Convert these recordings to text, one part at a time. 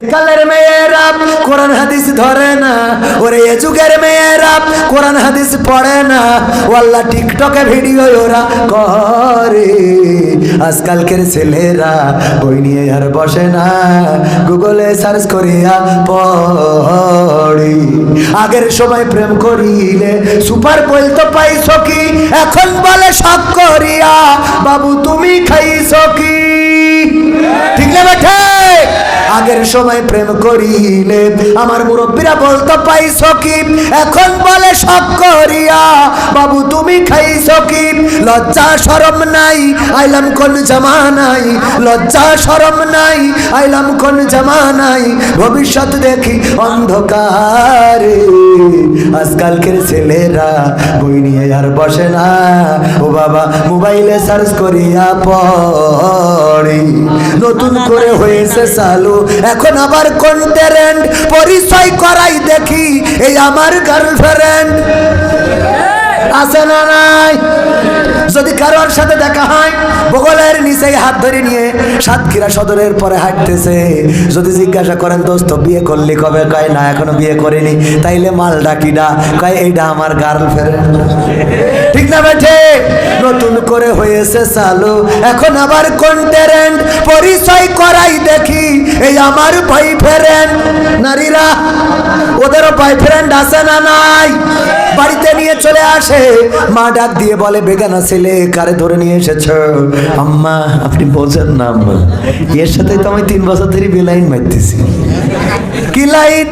কালের কোরআন হাদিস ধরে না। ওরে এ যুগের কোরআন হাদিস পড়ে না। ওয়াল্লা, টিকটকে ভিডিও ওরা করে। আজকালকের ছেলেরা বই নিয়ে আর বসে না। গুগলে সার্চ করিয়া পড়ি। আগের সময় প্রেম করিলে সুপার বলতো পাইছ কি? এখন বলে সব করিয়া। বাবু, তুমি খাইছ কি? আগের সময় প্রেম করিলে, আমার মুরব্বীরা বলতো, পাই কি এখন বলে সব করিয়া, বাবু তুমি খাই কি লজ্জা সরম নাই, আইলাম কোন জামা নাই লজ্জা সরম নাই, আইলাম কোন জামা নাই ভবিষ্যৎ দেখি অন্ধকারে। আজকালকের ছেলেরা বই নিয়ে আর বসে না। ও বাবা মোবাইলে সার্চ করিয়া পড়ি। নতুন করে হয়েছে চালু। এখন আবার কোন ট্যালেন্ট পরিচয় করাই দেখি এই আমার গার্লফ্রেন্ড আছে না নাই? যদি কারোর সাথে দেখা হয়, বগলের নিচে হাত ধরে নিয়ে সাতক্ষীরা সদরের পরে হাঁটতেছে। যদি জিজ্ঞাসা করেন, দোস্ত, বিয়ে করলি কবে? কয়, না, এখনও বিয়ে করিনি। তাইলে মাল ডাকিডা কয় এইটা আমার গার্লফ্রেন্ড ঠিক না বেঠে? নতুন করে হয়েছে চালু। এখন আবার কোন ট্যালেন্ট পরিচয় করাই দেখি, এই আমার বয়ফ্রেন্ড নারীরা, ওদেরও বয়ফ্রেন্ড আছে না নাই? বাড়িতে নিয়ে চলে আসে, মা ডাক দিয়ে বলে, বেগানা ছেলে কারে ধরে নিয়ে এসেছ? আম্মা, আপনি বোঝেন না, আম্মা। এর সাথে তো আমি তিন বছর ধরে বেলাইন মারতেছি। কি লাইন?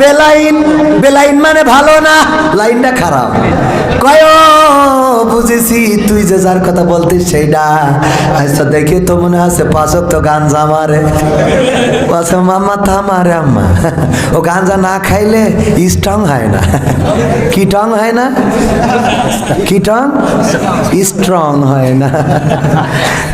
বেলাইন? বেলাইন মানে ভালো না? লাইনটা খারাপ। কয় বুঝেছি, তুই যে যার কথা বলতিস সেইটা। আচ্ছা দেখি তো মনে আছে পাঁচক তো গাঞ্জা মারে আচ্ছা মামা তা মারে আম্মা। ও গাঞ্জা না খাইলে স্ট্রং হয় না। কি টং হয় না? কি টং? স্ট্রং হয় না।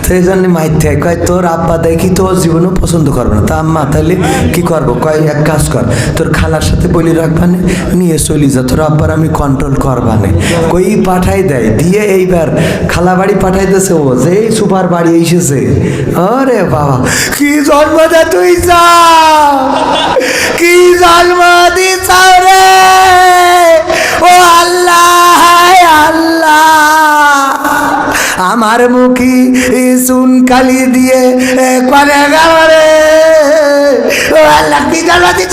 তো এই জন্য মাইতে কয়, তোর আব্বা দেখি তোর জীবনও পছন্দ করবে না। তা আম্মা, তাহলে কি করব? কয়, এক কাজ কর, তোর খালার সাথে বলি রাখবানে নিয়ে চলি যা, তোর আব্বার আমি কন্ট্রোল করবা করবানে কই, পাঠাই দেয়, দিয়ে এইবার খালা বাড়ি পাঠাইতেছে ও যে সুপার বাড়ি এসেছে। আরে বাবা, কি জন্ম তুই যা! আমার মুখি সুন কালি দিয়ে করে গেল রে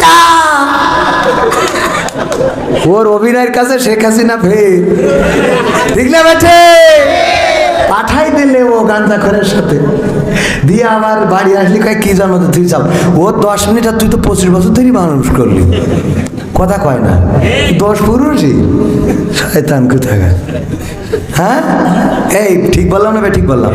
চা? ওর অভিনয়ের কাছে শেখ হাসিনা ফের। ঠিক না বেঠে? পাঠাই দিলে ও গান্ধা খরের সাথে। দিয়ে আমার বাড়ি আসলি, কয়, কি জন্ম তুই যাও ও দশ মিনিট আর তুই তো পঁচিশ বছর ধরেই মানুষ করলি। কথা কয় না। দশ পুরুষই? শয়তান কোথায় হ্যাঁ? এই, ঠিক বললাম না ঠিক বললাম।